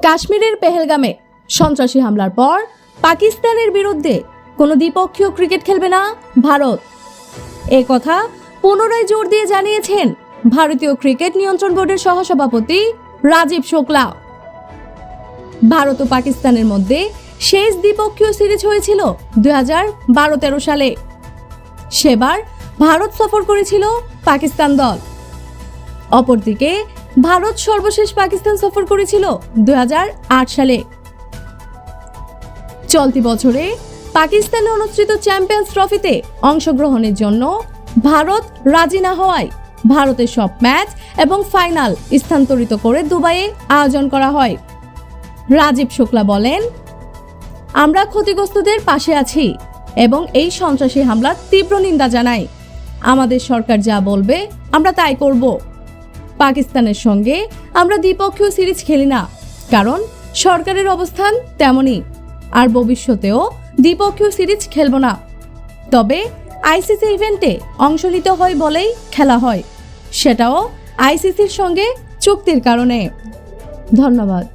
কাশ্মীরের পেহেলগামে সন্ত্রাসী হামলার পর পাকিস্তানের বিরুদ্ধে কোনো দ্বিপক্ষীয় ক্রিকেট খেলবে না ভারত। এ কথা পুনরায় জোর দিয়ে জানিয়েছেন ভারতীয় ক্রিকেট নিয়ন্ত্রণ বোর্ডের সহসভাপতি রাজীব শুক্লা। ভারত ও পাকিস্তানের মধ্যে শেষ দ্বিপক্ষীয় সিরিজ হয়েছিল দুই হাজার বারো তেরো সালে। সেবার ভারত সফর করেছিল পাকিস্তান দল। অপরদিকে ভারত সর্বশেষ পাকিস্তান সফর করেছিল দু হাজার আট সালে। চলতি বছরে পাকিস্তানে অনুষ্ঠিত চ্যাম্পিয়ন্স ট্রফিতে অংশগ্রহণের জন্য ভারত রাজি না হওয়ায় ভারতের সব ম্যাচ এবং ফাইনাল স্থানান্তরিত করে দুবাইয়ে আয়োজন করা হয়। রাজীব শুক্লা বলেন, আমরা ক্ষতিগ্রস্তদের পাশে আছি এবং এই সন্ত্রাসী হামলার তীব্র নিন্দা জানাই। আমাদের সরকার যা বলবে, আমরা তাই করব। পাকিস্তানের সঙ্গে আমরা দ্বিপক্ষীয় সিরিজ খেলি না। কারণ সরকারের অবস্থান তেমনই, আর ভবিষ্যতেও দ্বিপক্ষীয় সিরিজ খেলব না। তবে আইসিসি ইভেন্টে অংশ নিতে হয় বলেই খেলা হয়। সেটাও আইসিসির সঙ্গে চুক্তির কারণে। ধন্যবাদ।